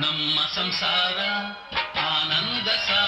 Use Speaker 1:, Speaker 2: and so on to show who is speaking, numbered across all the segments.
Speaker 1: ನಮ್ಮ ಸಂಸಾರ ಆನಂದ ಸಾ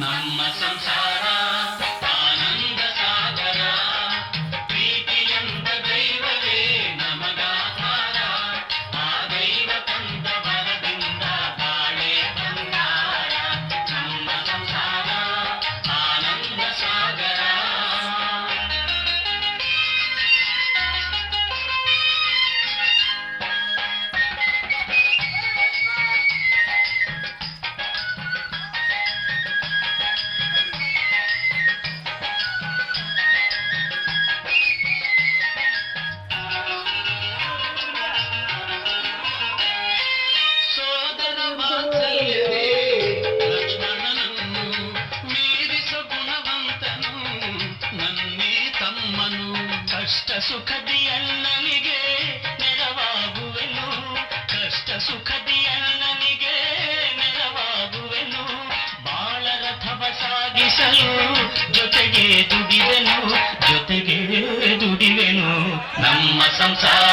Speaker 1: นัมมะสังสาร ಕಷ್ಟ ಸುಖದಿಯಣ್ಣನಿಗೆ ನೆರವಾಗುವೆನು. ಕಷ್ಟ ಸುಖದಿಯಣ್ಣನಿಗೆ ನೆರವಾಗುವೆನು. ಬಾಳ ರಥವ ಸಾಗಿಸಲು ಜೊತೆಗೆ ದುಡಿವೆನು ಜೊತೆಗೆ ದುಡಿವೆನು. ನಮ್ಮ ಸಂಸಾರ